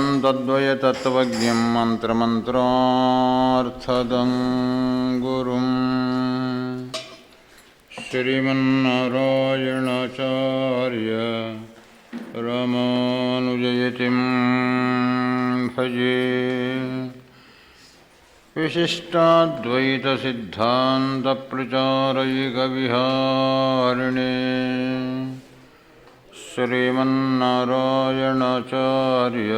वेदान्तद्वयतत्त्वज्ञं मन्त्रमन्त्रार्थदं गुरुम्। श्रीमन्नारायणाचार्य रामानुजयतिं भजे। विशिष्टाद्वैतसिद्धान्तप्रचारैकविहारिणे श्रीमन्नारायणाचार्य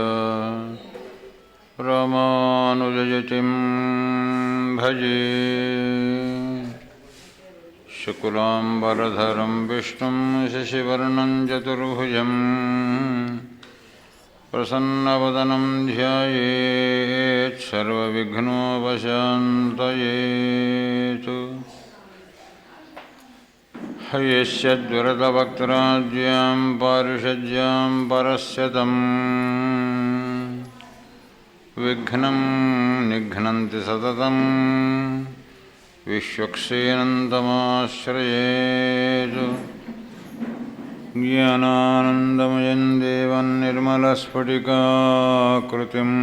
रामानुजयतिं भजे। शुक्लाम्बरधरं विष्णुं शशिवर्णं चतुर्भुजम् प्रसन्नवदनं ध्यायेत् सर्वविघ्नोपशान्तयेतु। यस्य द्वरदवक्त्राद्यां पारिषज्यां परस्य तं विघ्नं निघ्नन्ति सततं विश्वक्सेनन्तमाश्रयेतु ज्ञानानन्दमयं देवं निर्मलस्फटिकाकृतिम्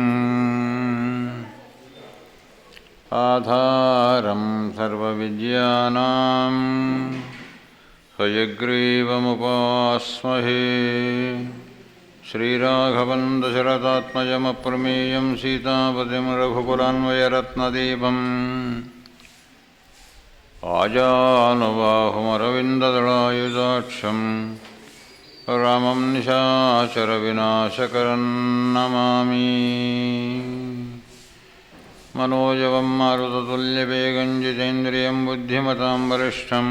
आधारं सर्वविद्यानां हयग्रीवमुपास्महे श्रीराघवं दशरथात्मजमप्रमेयं सीतापतिं रघुकुलान्वयरत्नदीपम् आजानुबाहुमरविन्ददलायुधाक्षं रामं निशाचरविनाशकरं नमामि। मनोजवं मारुततुल्यवेगं जितेन्द्रियं बुद्धिमतां वरिष्ठं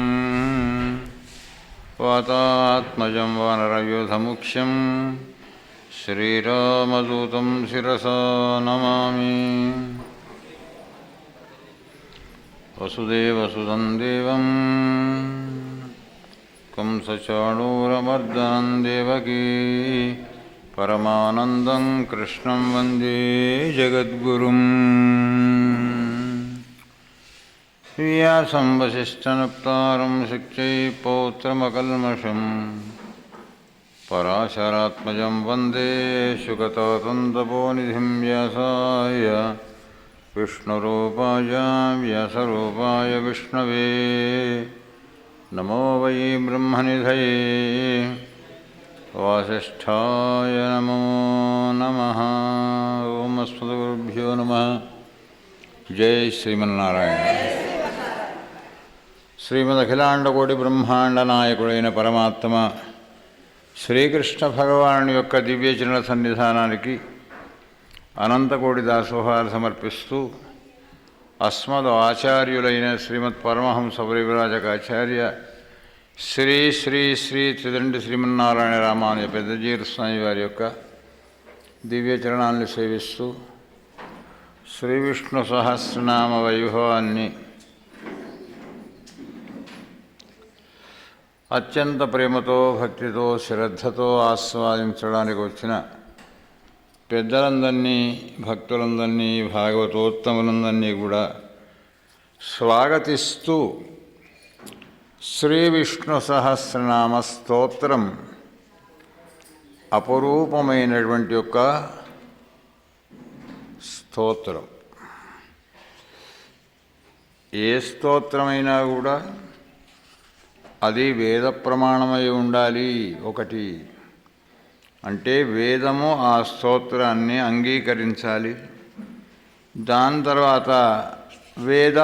वातात्मजं वानरयुधमुख्यं श्रीरामदूतं शिरसा नमामि वसुदेवसुदं देवं कंसचाणूरमर्दनं देवकी परमानन्दं कृष्णं वन्दे जगद्गुरुम् व्यासं वसिष्ठनप्तारं शिक्षैपौत्रमकल्मषं पराशरात्मजं वंदे शुकतातन्तपोनिधिं व्यासाय। विष्णुरूपाय व्यासरूपाय विष्णवे। नमो वै ब्रह्मनिधये। वासिष्ठाय नमो नमः। ॐ अस्मद्गुरुभ्यो नमः। जय श्रीमन्नारायण। శ్రీమదఖిలాండకోటి బ్రహ్మాండ నాయకుడైన పరమాత్మ శ్రీకృష్ణ భగవాను యొక్క దివ్యచరణ సన్నిధానానికి అనంతకోటి దాసోహాలు సమర్పిస్తూ అస్మద్ ఆచార్యులైన శ్రీమద్ పరమహంస పరివిరాజకాచార్య శ్రీ శ్రీ శ్రీ త్రిదండి శ్రీమన్నారాయణ రామానుజ పెద్దజీర స్వామి వారి యొక్క దివ్యచరణాన్ని సేవిస్తూ శ్రీ విష్ణు సహస్రనామ వైభవాన్ని అత్యంత ప్రేమతో భక్తితో శ్రద్ధతో ఆస్వాదించడానికి వచ్చిన పెద్దలందరినీ భక్తులందరినీ భాగవతోత్తములందరినీ కూడా స్వాగతిస్తూ శ్రీ విష్ణు సహస్రనామ స్తోత్రం అపరూపమైనటువంటి యొక్క స్తోత్రం. ఏ స్తోత్రమైనా కూడా అది వేద ప్రమాణమై ఉండాలి ఒకటి. అంటే వేదము ఆ స్తోత్రాన్ని అంగీకరించాలి. దాని తర్వాత వేద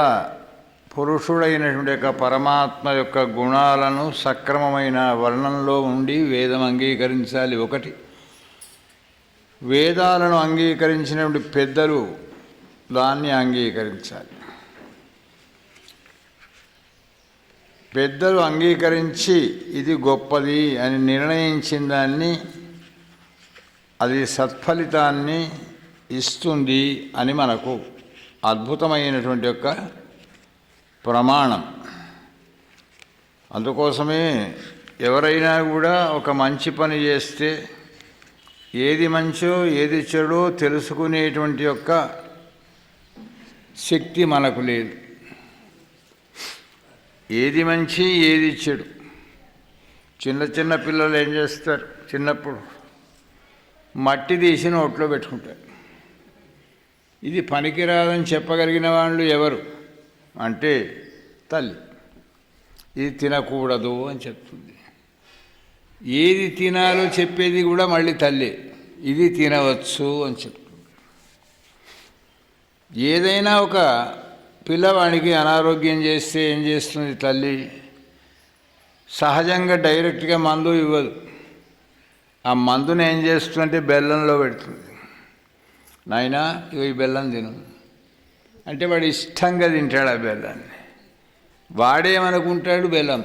పురుషుడైనటువంటి యొక్క పరమాత్మ యొక్క గుణాలను సక్రమమైన వర్ణంలో ఉండి వేదం అంగీకరించాలి ఒకటి. వేదాలను అంగీకరించినటువంటి పెద్దలు దాన్ని అంగీకరించాలి. పెద్దలు అంగీకరించి ఇది గొప్పది అని నిర్ణయించిన దాన్ని అది సత్ఫలితాన్ని ఇస్తుంది అని మనకు అద్భుతమైనటువంటి యొక్క ప్రమాణం. అందుకోసమే ఎవరైనా కూడా ఒక మంచి పని చేస్తే ఏది మంచో ఏది చెడో తెలుసుకునేటువంటి యొక్క శక్తి మనకు లేదు. ఏది మంచి ఏది చెడు. చిన్న చిన్న పిల్లలు ఏం చేస్తారు? చిన్నప్పుడు మట్టి తీసి నోట్లో పెట్టుకుంటారు. ఇది పనికిరాదని చెప్పగలిగిన వాళ్ళు ఎవరు? అంటే తల్లి. ఇది తినకూడదు అని చెప్తుంది. ఏది తినాలో చెప్పేది కూడా మళ్ళీ తల్లి. ఇది తినవచ్చు అని చెప్తుంది. ఏదైనా ఒక పిల్లవాడికి అనారోగ్యం చేస్తే ఏం చేస్తుంది తల్లి? సహజంగా డైరెక్ట్గా మందు ఇవ్వదు. ఆ మందుని ఏం చేస్తుందంటే బెల్లంలో పెడుతుంది. నాయనా ఇవి బెల్లం తిను. అంటే వాడు ఇష్టంగా తింటాడు ఆ బెల్లాన్ని. వాడేమనుకుంటాడు? బెల్లం.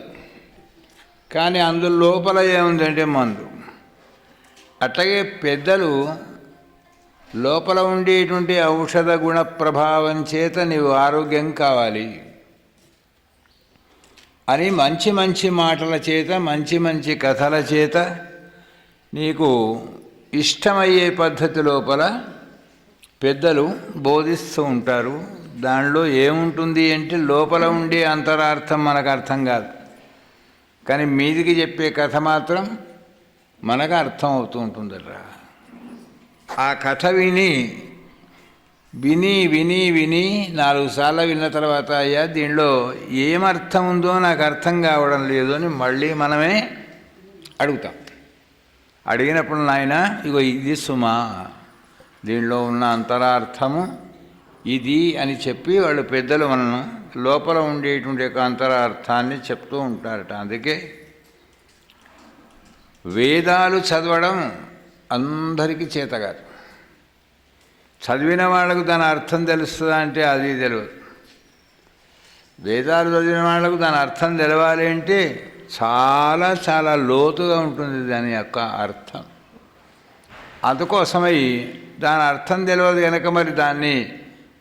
కానీ అందులోపల లోపల ఏముందంటే మందు. అట్లాగే పెద్దలు లోపల ఉండేటువంటి ఔషధ గుణ ప్రభావం చేత నీవు ఆరోగ్యం కావాలి. అని మంచి మంచి మాటల చేత మంచి మంచి కథల చేత నీకు ఇష్టమయ్యే పద్ధతి లోపల పెద్దలు బోధిస్తూ ఉంటారు. దానిలో ఏముంటుంది అంటే లోపల ఉండే అంతరార్థం మనకు అర్థం కాదు. కానీ మీదికి చెప్పే కథ మాత్రం మనకు అర్థం అవుతూ ఉంటుందరా. ఆ కథ విని విని విని విని నాలుగు సార్లు విన్న తర్వాత అయ్యా దీనిలో ఏమర్థం ఉందో నాకు అర్థం కావడం లేదు అని మళ్ళీ మనమే అడుగుతాం. అడిగినప్పుడు నాయన ఇగో ఇది సుమా దీనిలో ఉన్న అంతరార్థము ఇది అని చెప్పి వాళ్ళు పెద్దలు మనం లోపల ఉండేటువంటి యొక్క అంతరార్థాన్ని చెప్తూ ఉంటారట. అందుకే వేదాలు చదవడం అందరికీ చేతగారు చదివిన వాళ్ళకు దాని అర్థం తెలుస్తుందా అంటే అది తెలియదు. వేదాలు చదివిన వాళ్ళకు దాని అర్థం తెలవాలి అంటే చాలా చాలా లోతుగా ఉంటుంది దాని యొక్క అర్థం. అందుకోసమై దాని అర్థం తెలియదు కనుక మరి దాన్ని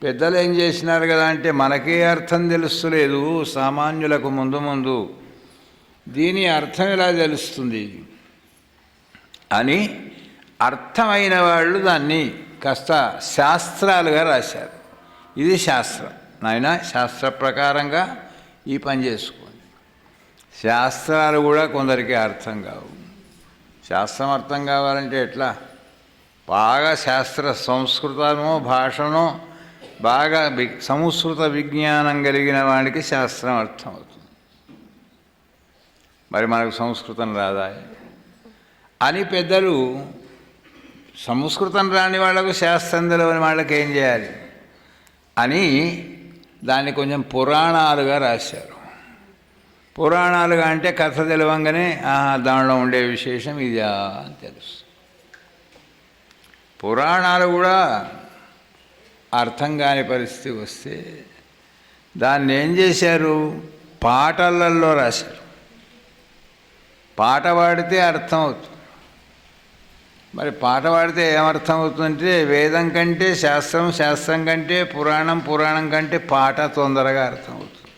పెద్దలు ఏం చేసినారు కదా అంటే మనకే అర్థం తెలుస్తలేదు సామాన్యులకు ముందు ముందు. దీని అర్థం ఎలా తెలుస్తుంది? అని అర్థమైన వాళ్ళు దాన్ని కాస్త శాస్త్రాలుగా రాశారు. ఇది శాస్త్రం. నాయన శాస్త్ర ప్రకారంగా ఈ పని చేసుకోండి. శాస్త్రాలు కూడా కొందరికి అర్థం కావు. శాస్త్రం అర్థం కావాలంటే ఎట్లా? బాగా శాస్త్ర సంస్కృతమో భాషనో బాగా వి సంస్కృత విజ్ఞానం కలిగిన వాడికి శాస్త్రం అర్థమవుతుంది మరి మనకు సంస్కృతం రాదా? అని పెద్దలు సంస్కృతం రాని వాళ్ళకు శాస్త్రం తెలియని వాళ్ళకి ఏం చేయాలి? అని దాన్ని కొంచెం పురాణాలుగా రాశారు. పురాణాలుగా అంటే కథ తెలవంగానే ఆహా, దానిలో ఉండే విశేషం ఇదా అని తెలుసు పురాణాలు కూడా అర్థం కాని పరిస్థితి వస్తే దాన్ని ఏం చేశారు? పాటలలో రాశారు. పాట పాడితే అర్థం అవుతుంది. మరి పాట పాడితే ఏమర్థం అవుతుందంటే వేదం కంటే శాస్త్రం శాస్త్రం కంటే పురాణం పురాణం కంటే పాట తొందరగా అర్థం అవుతుంది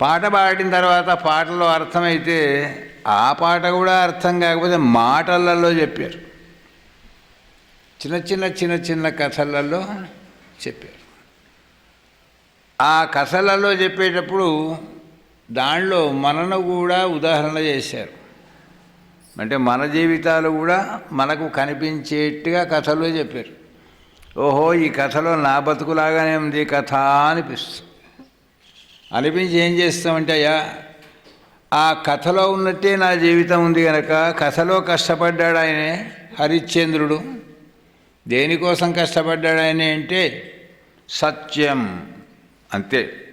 పాట పాడిన తర్వాత పాటలో అర్థమైతే ఆ పాట కూడా అర్థం కాకపోతే మాటలలో చెప్పారు. చిన్న చిన్న చిన్న చిన్న కథలలో చెప్పారు. ఆ కథలలో చెప్పేటప్పుడు దానిలో మనను కూడా ఉదాహరణ చేశారు. అంటే మన జీవితాలు కూడా మనకు కనిపించేట్టుగా కథలో చెప్పారు. ఓహో ఈ కథలో నా బతుకులాగానే ఉంది కథ అనిపిస్తుంది. అనిపించి ఏం చేస్తామంటే అయ్యా ఆ కథలో ఉన్నట్టే నా జీవితం ఉంది కనుక కథలో కష్టపడ్డాడు ఆయనే హరిశ్చంద్రుడు. దేనికోసం కష్టపడ్డాడు ఆయనే అంటే సత్యం. అంతే.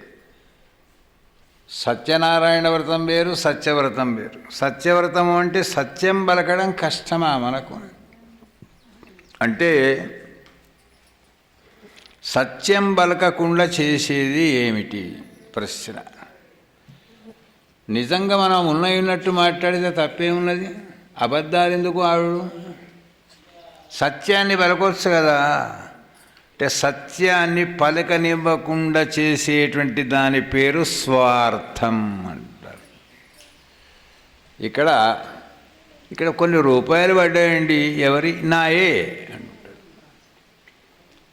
సత్యనారాయణ వ్రతం వేరు సత్యవ్రతం వేరు. సత్యవ్రతము అంటే సత్యం బలకడం కష్టమా మనకు? అంటే సత్యం బలకకుండా చేసేది ఏమిటి? ప్రశ్న. నిజంగా మనం ఉన్నాయి ఉన్నట్టు మాట్లాడితే తప్పేమున్నది? అబద్ధాలు ఎందుకు ఆడు? సత్యాన్ని బలకొచ్చు కదా. అంటే సత్యాన్ని పలకనివ్వకుండా చేసేటువంటి దాని పేరు స్వార్థం అంటారు. ఇక్కడ ఇక్కడ కొన్ని రూపాయలు పడ్డాయండి ఎవరి? నాయే అంటాడు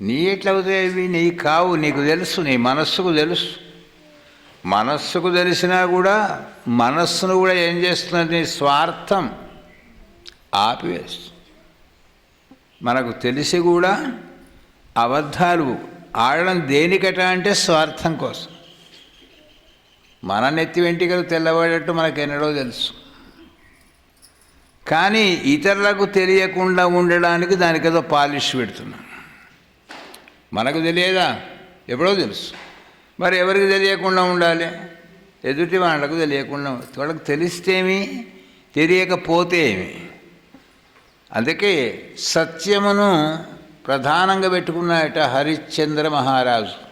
నీ ఎట్లవుతాయి అవి నీ కావు నీకు తెలుసు నీ మనస్సుకు తెలుసు. మనస్సుకు తెలిసినా కూడా మనస్సును కూడా ఏం చేస్తున్నది? నీ స్వార్థం ఆపివేస్తుంది. మనకు తెలిసి కూడా అబద్ధాలు ఆడడం దేనికట అంటే స్వార్థం కోసం. మన నెత్తి వెంట్రుకలు తెల్లబడేట్టు మనకు ఎన్నడో తెలుసు. కానీ ఇతరులకు తెలియకుండా ఉండడానికి దానికి ఏదో పాలిష్ పెడుతున్నాం. మనకు తెలియదా? ఎప్పుడో తెలుసు. మరి ఎవరికి తెలియకుండా ఉండాలి? ఎదుటి వాళ్ళకు తెలియకుండా వాళ్ళకి తెలిస్తేమి తెలియకపోతే ఏమి? అందుకే సత్యమును ప్రధానంగా పెట్టుకున్నాయట హరిశ్చంద్ర మహారాజు.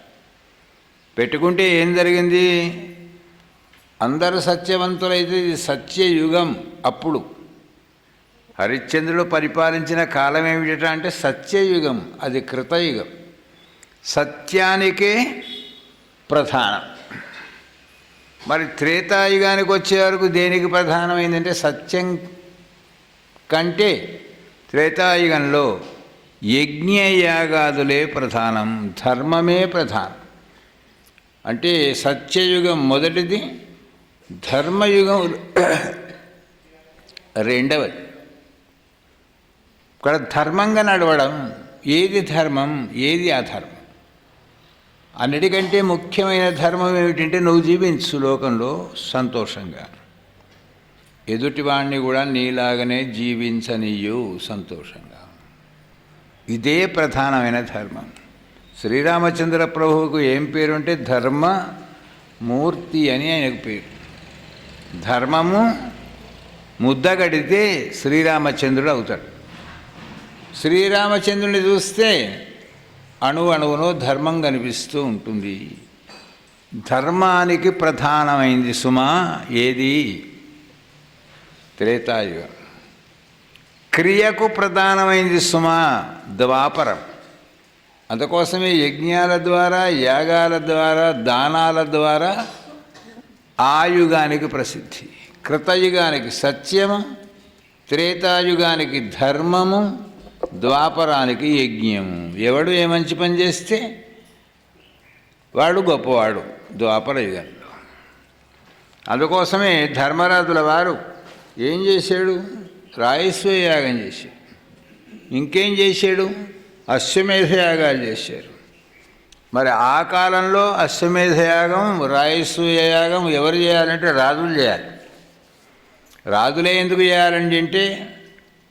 పెట్టుకుంటే ఏం జరిగింది? అందరు సత్యవంతులైతే ఇది సత్యయుగం అప్పుడు. హరిశ్చంద్రుడు పరిపాలించిన కాలం ఏమిట అంటే సత్యయుగం అది కృతయుగం. సత్యానికే ప్రధానం. మరి త్రేతాయుగానికి వచ్చే వరకు దేనికి ప్రధానమైందంటే సత్యం కంటే త్రేతాయుగంలో యజ్ఞయాగాదులే ప్రధానం ధర్మమే ప్రధానం. అంటే సత్యయుగం మొదటిది ధర్మయుగం రెండవది. ఇక్కడ ధర్మంగా నడవడం ఏది ధర్మం ఏది అధర్మం? అన్నిటికంటే ముఖ్యమైన ధర్మం ఏమిటంటే నువ్వు జీవించు లోకంలో సంతోషంగా. ఎదుటివాణ్ణి కూడా నీలాగనే జీవించనీయు సంతోషంగా. ఇదే ప్రధానమైన ధర్మం. శ్రీరామచంద్ర ప్రభువుకు ఏం పేరు అంటే ధర్మ మూర్తి అని ఆయనకు పేరు. ధర్మము ముద్దగడితే శ్రీరామచంద్రుడు అవుతాడు. శ్రీరామచంద్రుని చూస్తే అణు అణువులో ధర్మం కనిపిస్తూ ఉంటుంది. ధర్మానికి ప్రధానమైంది సుమా ఏది? త్రేతాయుగం. క్రియకు ప్రధానమైంది సుమా ద్వాపరం. అందుకోసమే యజ్ఞాల ద్వారా యాగాల ద్వారా దానాల ద్వారా ఆ యుగానికి ప్రసిద్ధి కృతయుగానికి సత్యము త్రేతాయుగానికి ధర్మము ద్వాపరానికి యజ్ఞము. ఎవడు ఏ మంచి పని చేస్తే వాడు గొప్పవాడు ద్వాపర యుగంలో. అందుకోసమే ధర్మరాజుల వారు ఏం చేశాడు? రాయస్వ యాగం చేశాడు. ఇంకేం చేశాడు? అశ్వమేధ యాగాలు చేశారు మరి ఆ కాలంలో అశ్వమేధ యాగం రాయస్వ యాగం ఎవరు చేయాలంటే రాజులు చేయాలి. రాజులే ఎందుకు చేయాలండి అంటే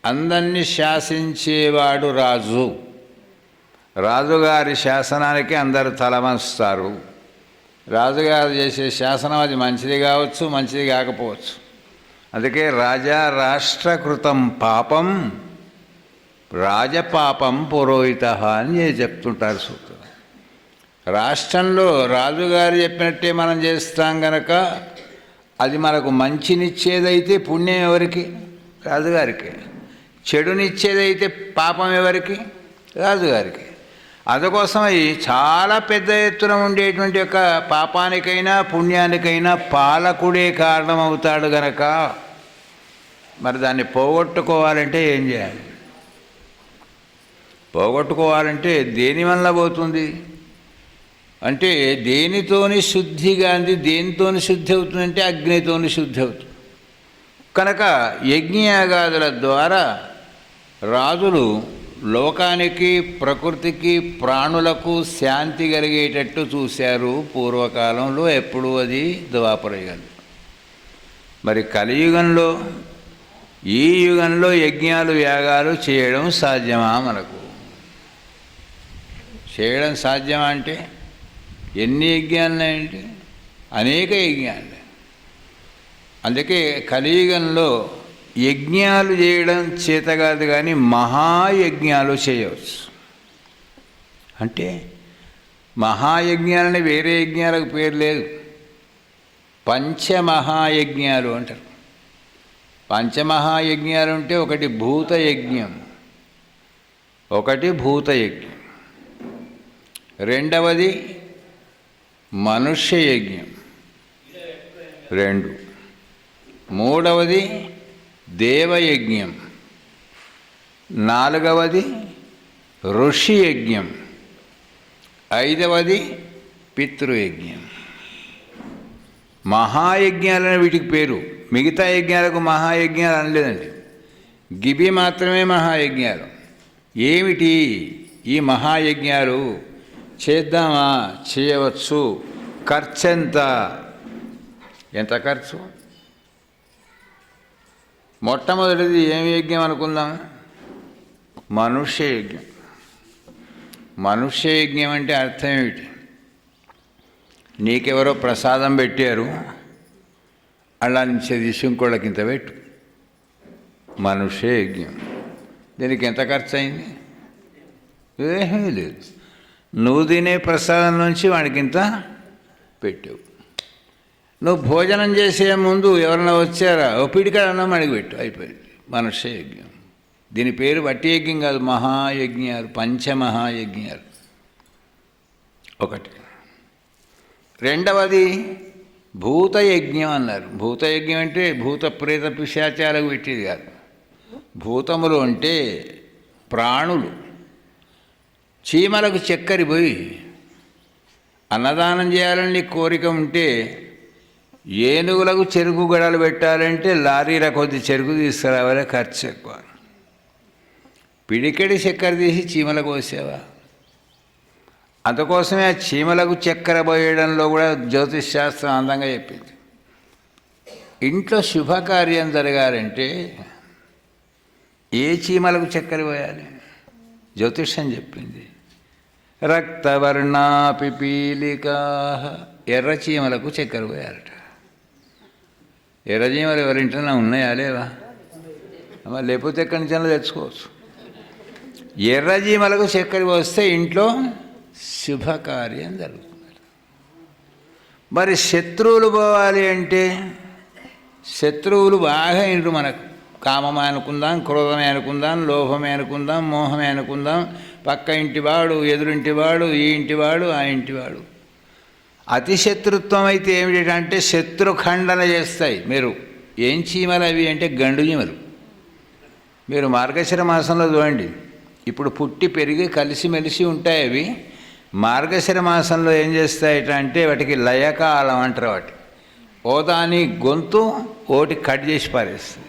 అందరినీ శాసించేవాడు రాజు. రాజుగారి శాసనానికి అందరు తలమస్తారు రాజుగారు చేసే శాసనం అది మంచిది కావచ్చు మంచిది కాకపోవచ్చు. అందుకే రాజా రాష్ట్రకృతం పాపం రాజపాపం పురోహిత అని చెప్తుంటారు సూత్రం. రాష్ట్రంలో రాజుగారు చెప్పినట్టే మనం చేస్తాం గనక అది మనకు మంచినిచ్చేదైతే పుణ్యం ఎవరికి? రాజుగారికి. చెడునిచ్చేదైతే పాపం ఎవరికి? రాజుగారికి. అందుకోసమై చాలా పెద్ద ఎత్తున ఉండేటువంటి యొక్క పాపానికైనా పుణ్యానికైనా పాలకుడే కారణమవుతాడు గనక మరి దాన్ని పోగొట్టుకోవాలంటే ఏం చేయాలి? పోగొట్టుకోవాలంటే దేని వల్ల పోతుంది? అంటే దేనితోని శుద్ధి కాంది దేనితోని శుద్ధి అవుతుందంటే అగ్నితోని శుద్ధి అవుతుంది. కనుక యజ్ఞయాగాదుల ద్వారా రాజులు లోకానికి ప్రకృతికి ప్రాణులకు శాంతి కలిగేటట్టు చూశారు పూర్వకాలంలో ఎప్పుడూ అది ద్వాపరయుగంలో. మరి కలియుగంలో ఈ యుగంలో యజ్ఞాలు యాగాలు చేయడం సాధ్యమా మనకు? చేయడం సాధ్యమా అంటే? ఎన్ని యజ్ఞాలున్నాయండి అనేక యజ్ఞాలు. అందుకే కలియుగంలో యజ్ఞాలు చేయడం చేత కాదు కానీ మహాయజ్ఞాలు చేయవచ్చు. అంటే మహాయజ్ఞాలని వేరే యజ్ఞాలకు పేరు లేదు. పంచమహాయజ్ఞాలు అంటారు. పంచమహాయజ్ఞాలు ఉంటే ఒకటి భూత యజ్ఞం ఒకటి భూత యజ్ఞం రెండవది మనుష్య యజ్ఞం రెండు. మూడవది దేవయజ్ఞం. నాలుగవది ఋషి యజ్ఞం ఐదవది పితృయజ్ఞం. మహాయజ్ఞాలనే వీటికి పేరు. మిగతా యజ్ఞాలకు మహాయజ్ఞాలు అనలేదండి. గిబి మాత్రమే మహాయజ్ఞాలు. ఏమిటి ఈ మహాయజ్ఞాలు? చేద్దామా? చేయవచ్చు. ఖర్చు ఎంత ఎంత ఖర్చు? మొట్టమొదటిది ఏమి యజ్ఞం అనుకుందాం? మనుష్య యజ్ఞం మనుష్య యజ్ఞం అంటే అర్థం ఏమిటి? నీకెవరో ప్రసాదం పెట్టారు. అలా నుంచి తీసి ఇంకోళ్ళకి ఇంత పెట్టు. మనుషే యజ్ఞం దీనికి ఎంత ఖర్చు అయింది ఏమీ లేదు. నువ్వు తినే ప్రసాదం నుంచి వాడికి ఇంత పెట్టావు. నువ్వు భోజనం చేసే ముందు ఎవరైనా వచ్చారా? ఓ పిడికాడ అన్నం అడిగి పెట్టు. అయిపోయింది. మనుష్య యజ్ఞం దీని పేరు వట్టి యజ్ఞం కాదు మహాయజ్ఞాలు పంచమహాయజ్ఞాలు. ఒకటి. రెండవది భూతయజ్ఞం అన్నారు భూతయజ్ఞం అంటే భూత ప్రేత పిశాచాలకు పెట్టేది కాదు. భూతములు అంటే ప్రాణులు. చీమలకు చక్కెర పోయి అన్నదానం చేయాలని కోరిక ఉంటే ఏనుగులకు చెరుకు గడలు పెట్టాలంటే లారీల కొద్ది చెరుకు తీసుకురావాలి ఖర్చు ఎక్కువ. పిడికెడి చక్కెర తీసి చీమలకు పోసేవా? అందుకోసమే ఆ చీమలకు చక్కెర పోయడంలో కూడా జ్యోతిష్ శాస్త్రం అందంగా చెప్పింది. ఇంట్లో శుభకార్యం జరగాలంటే ఏ చీమలకు చక్కెర పోయాలి? జ్యోతిష్యం చెప్పింది. రక్తవర్ణా పిపీలికా ఎర్ర చీమలకు చక్కెర పోయాలట. ఎర్ర చీమలు ఉన్నాయా లేవా? లేకపోతే ఎక్కడి నుంచి తెచ్చుకోవచ్చు. ఎర్ర చీమలకు చక్కెర పోస్తే ఇంట్లో శుభకార్యం జరుగుతుంది మరి శత్రువులు పోవాలి అంటే శత్రువులు బాగా ఇండ్రు మనకు. కామమే అనుకుందాం క్రోధమే అనుకుందాం లోభమే అనుకుందాం మోహమే అనుకుందాం. పక్క ఇంటివాడు ఎదురింటివాడు ఈ ఇంటివాడు ఆ ఇంటివాడు. అతి శత్రుత్వం అయితే ఏమిటంటే శత్రుఖండన చేస్తాయి. మీరు ఏం చీమలు అవి అంటే గండు చీమలు. మీరు మార్గశిర మాసంలో చూడండి. ఇప్పుడు పుట్టి పెరిగి కలిసిమెలిసి ఉంటాయి అవి. మార్గశిర మాసంలో ఏం చేస్తాయట అంటే వాటికి లయకాలం అంటారు వాటి. ఓదాని గొంతు ఓటి కట్ చేసి పారేస్తుంది.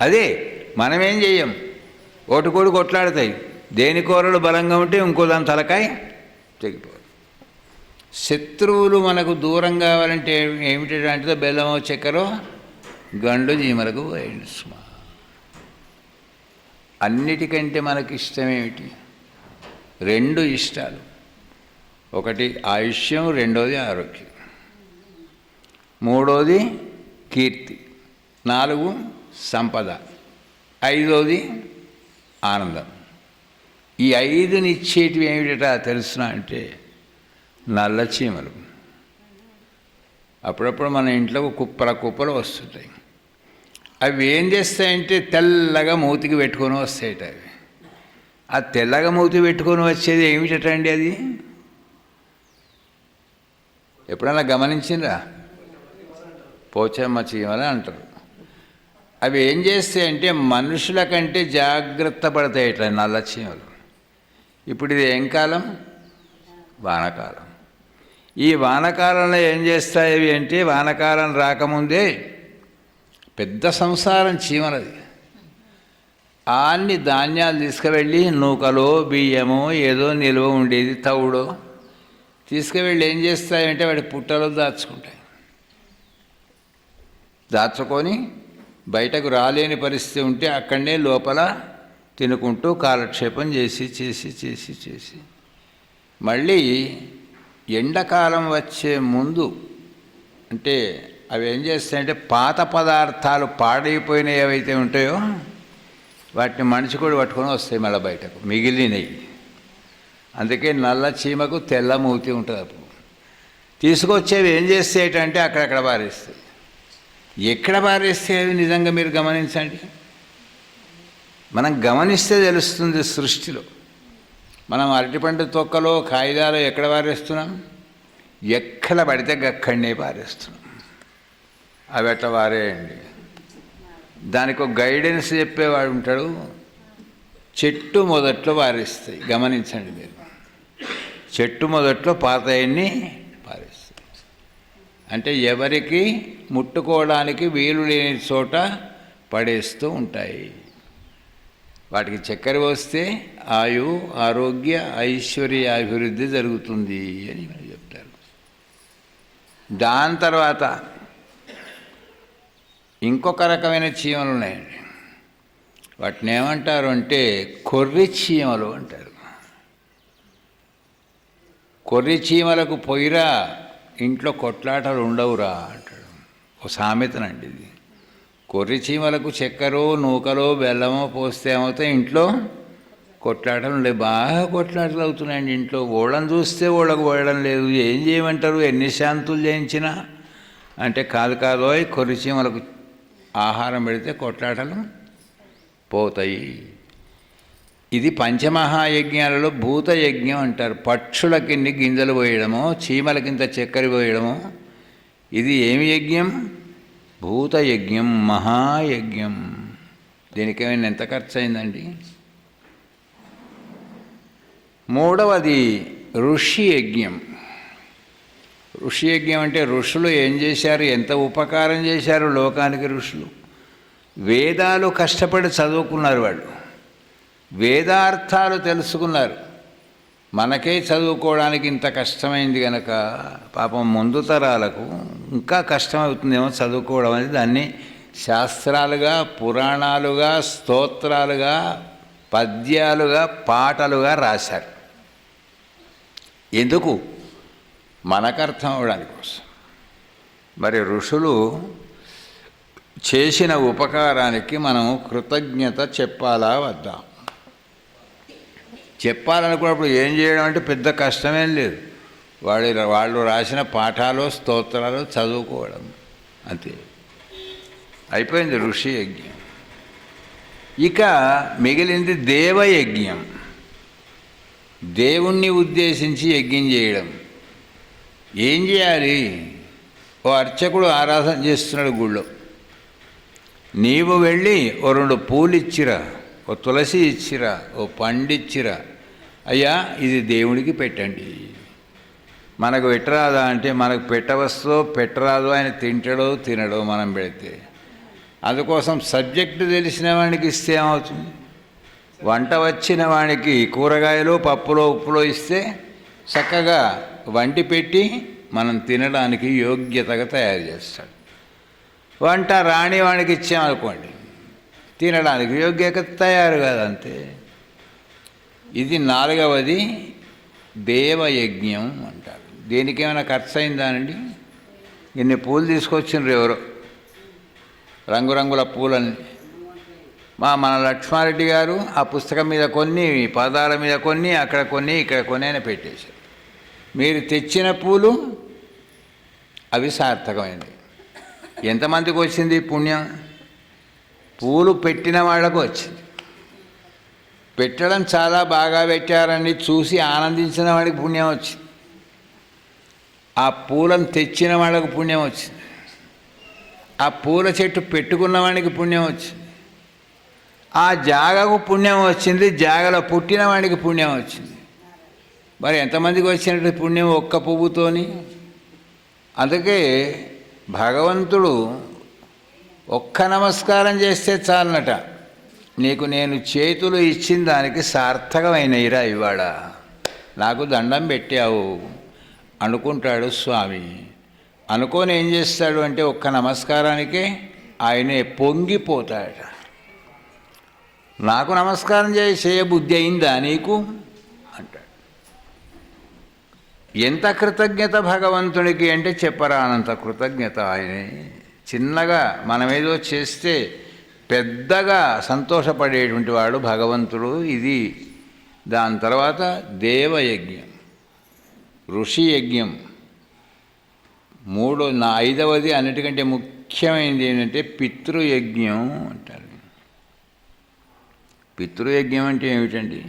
అదే మనమేం చెయ్యం? ఓటుకోడు కొట్లాడతాయి. దేని కూరలు బలంగా ఉంటే ఇంకో దాని తలకాయ తెగిపోతుంది శత్రువులు మనకు దూరం కావాలంటే ఏమిటంటే బెల్లమో చక్కెరో గండు జీమలకు పోయండి సుమా. అన్నిటికంటే మనకి ఇష్టమేమిటి రెండు ఇష్టాలు. ఒకటి ఆయుష్యం రెండోది ఆరోగ్యం. మూడోది కీర్తి. నాలుగు సంపద. ఐదోది ఆనందం. ఈ ఐదుని ఇచ్చేటివి ఏమిటా తెలుసిన అంటే నల్ల చీమలు. అప్పుడప్పుడు మన ఇంట్లో కుప్పల కుప్పలు వస్తుంటాయి. అవి ఏం చేస్తాయంటే తెల్లగా మూతికి పెట్టుకొని వస్తాయట అవి. ఆ తెల్లగా మూతి పెట్టుకొని వచ్చేది ఏమిటండి అది? ఎప్పుడైనా గమనించిందా పోచమ్మ చీమలు అంటారు. అవి ఏం చేస్తాయంటే మనుషుల కంటే జాగ్రత్త ఇట్లా నల్ల చీమలు. ఇప్పుడు ఇది ఏం కాలం? వానకాలం. ఈ వానకాలంలో ఏం చేస్తాయి అవి అంటే వానకాలం రాకముందే పెద్ద సంసారం చీమలది. అన్ని ధాన్యాలు తీసుకువెళ్ళి నూకలో బియ్యము ఏదో నిల్వ ఉండేది తవుడో. తీసుకువెళ్ళి ఏం చేస్తాయంటే వాటి పుట్టలో దాచుకుంటాయి. దాచుకొని బయటకు రాలేని పరిస్థితి ఉంటే అక్కడనే లోపల తినుకుంటూ కాలక్షేపం చేసి చేసి చేసి చేసి. మళ్ళీ ఎండాకాలం వచ్చే ముందు అంటే అవి ఏం చేస్తాయంటే పాత పదార్థాలు పాడైపోయినవి ఏవైతే ఉంటాయో వాటిని మనిషి కూడా పట్టుకొని వస్తాయి మళ్ళీ బయటకు. మిగిలినవి అందుకే నల్ల చీమకు తెల్ల మూతి ఉంటుంది అప్పుడు. తీసుకొచ్చేవి ఏం చేస్తాయంటే అక్కడక్కడ పారేస్తాయి. ఎక్కడ పారేస్తే అవి నిజంగా మీరు గమనించండి. మనం గమనిస్తే తెలుస్తుంది సృష్టిలో. మనం అరటిపండు తొక్కలో కాగితాలు ఎక్కడ పారేస్తున్నాం? ఎక్కడ పడితే గక్కడనే పారేస్తున్నాం. అవి ఎట్లా పారేయండి? దానికి ఒక గైడెన్స్ చెప్పేవాడు ఉంటాడు. చెట్టు మొదట్లో వారిస్తాయి గమనించండి మీరు. చెట్టు మొదట్లో పాతయన్ని పారేస్తాయి. అంటే ఎవరికి ముట్టుకోవడానికి వీలు లేని చోట పడేస్తూ ఉంటాయి. వాటికి చక్కెర వస్తే ఆయు ఆరోగ్య ఐశ్వర్య అభివృద్ధి జరుగుతుంది అని చెప్తారు దాని తర్వాత ఇంకొక రకమైన చీమలు ఉన్నాయండి. వాటిని ఏమంటారు అంటే కొర్రి చీమలు అంటారు. కొర్రి చీమలకు పొయ్యిరా ఇంట్లో కొట్లాటలు ఉండవురా అంటాడు. ఓ సామెతనండి ఇది. కొర్రి చీమలకు చక్కెరో నూకలో బెల్లమో పోస్తే ఏమవుతాయి ఇంట్లో? కొట్లాటలు ఉండే బాగా కొట్లాటలు అవుతున్నాయండి ఇంట్లో. ఓళ్ళని చూస్తే ఓళ్ళకు పోయడం లేదు. ఏం చేయమంటారు? ఎన్ని శాంతులు చేయించినా? అంటే కాదు కాదోయ్ కొర్రి చీమలకు ఆహారం పెడితే కొట్లాటలు పోతాయి. ఇది పంచమహాయజ్ఞాలలో భూత యజ్ఞం అంటారు. కింద గింజలు పోయడమో చీమలకింత చక్కెర పోయడము ఇది ఏమి యజ్ఞం? భూత యజ్ఞం మహాయజ్ఞం. దీనికేమైనా ఎంత ఖర్చు అయిందండి మూడవది ఋషి యజ్ఞం. ఋషి యజ్ఞం అంటే ఋషులు ఏం చేశారు? ఎంత ఉపకారం చేశారు లోకానికి ఋషులు? వేదాలు కష్టపడి చదువుకున్నారు వాళ్ళు. వేదార్థాలు తెలుసుకున్నారు. మనకే చదువుకోవడానికి ఇంత కష్టమైంది కనుక పాపం ముందు తరాలకు ఇంకా కష్టమవుతుందేమో చదువుకోవడం అనేది దాన్ని శాస్త్రాలుగా పురాణాలుగా స్తోత్రాలుగా పద్యాలుగా పాటలుగా రాశారు. ఎందుకు? మనకు అర్థం అవడానికి కోసం. మరి ఋషులు చేసిన ఉపకారానికి మనం కృతజ్ఞత చెప్పాలా వద్దా? చెప్పాలనుకున్నప్పుడు ఏం చేయడం అంటే పెద్ద కష్టమేం లేదు. వాళ్ళు వాళ్ళు రాసిన పాఠాలు స్తోత్రాలు చదువుకోవడం అంతే. అయిపోయింది ఋషి యజ్ఞం. ఇక మిగిలింది దేవయజ్ఞం దేవుణ్ణి ఉద్దేశించి యజ్ఞం చేయడం. ఏం చేయాలి? ఓ అర్చకుడు ఆరాధన చేస్తున్నాడు గుళ్ళో. నీవు వెళ్ళి ఓ రెండు పూలు ఇచ్చిరా ఓ తులసి ఇచ్చిరా ఓ పండిచ్చిరా. అయ్యా ఇది దేవుడికి పెట్టండి. మనకు పెట్టరాదా అంటే మనకు పెట్టవస్తో పెట్టరాదు ఆయన తింటాడో తినడో మనం పెడితే. అందుకోసం సబ్జెక్టు తెలిసిన వాడికి ఇస్తే ఏమవుతుంది? వంట వచ్చిన వాడికి కూరగాయలు పప్పులో ఉప్పులో ఇస్తే చక్కగా వంటి పెట్టి మనం తినడానికి యోగ్యతగా తయారు చేస్తాడు. వంట రాణి వాడికి ఇచ్చామనుకోండి తినడానికి యోగ్యత తయారు కాదంతే. ఇది నాలుగవది దేవయజ్ఞం అంటారు. దేనికి ఏమైనా ఖర్చు అయిందానండి ఇన్ని పూలు తీసుకొచ్చిండ్రు ఎవరో? రంగురంగుల పూలని మా మన లక్ష్మారెడ్డి గారు ఆ పుస్తకం మీద కొన్ని పదాల మీద కొన్ని అక్కడ కొన్ని ఇక్కడ కొన్ని అని పెట్టేశారు. మీరు తెచ్చిన పూలు అవి సార్థకమైనవి. ఎంతమందికి వచ్చింది పుణ్యం? పూలు పెట్టిన వాళ్ళకు వచ్చింది. పెట్టడం చాలా బాగా పెట్టారని చూసి ఆనందించిన వాడికి పుణ్యం వచ్చింది. ఆ పూలను తెచ్చిన వాళ్ళకు పుణ్యం వచ్చింది. ఆ పూల చెట్టు పెట్టుకున్న వాడికి పుణ్యం వచ్చింది. ఆ జాగకు పుణ్యం వచ్చింది జాగలో పుట్టిన వాడికి పుణ్యం వచ్చింది. మరి ఎంతమందికి వచ్చినట్టు పుణ్యం ఒక్క పువ్వుతోని? అందుకే భగవంతుడు ఒక్క నమస్కారం చేస్తే చాలనట. నీకు నేను చేతులు ఇచ్చిన దానికి సార్థకమైనయిరా ఇవాళ. నాకు దండం పెట్టావు. అనుకుంటాడు స్వామి. అనుకొని ఏం చేస్తాడు అంటే ఒక్క నమస్కారానికే ఆయనే పొంగిపోతాడట. నాకు నమస్కారం చేయ చేయబుద్ధి అయిందా నీకు? ఎంత కృతజ్ఞత భగవంతుడికి అంటే చెప్పరానంత కృతజ్ఞత ఆయనే. చిన్నగా మనమేదో చేస్తే పెద్దగా సంతోషపడేటువంటి వాడు భగవంతుడు. ఇది దాని తర్వాత దేవయజ్ఞం ఋషి యజ్ఞం మూడో నా ఐదవది అన్నిటికంటే ముఖ్యమైనది ఏంటంటే పితృయజ్ఞం అంటారు. పితృయజ్ఞం అంటే ఏమిటండి?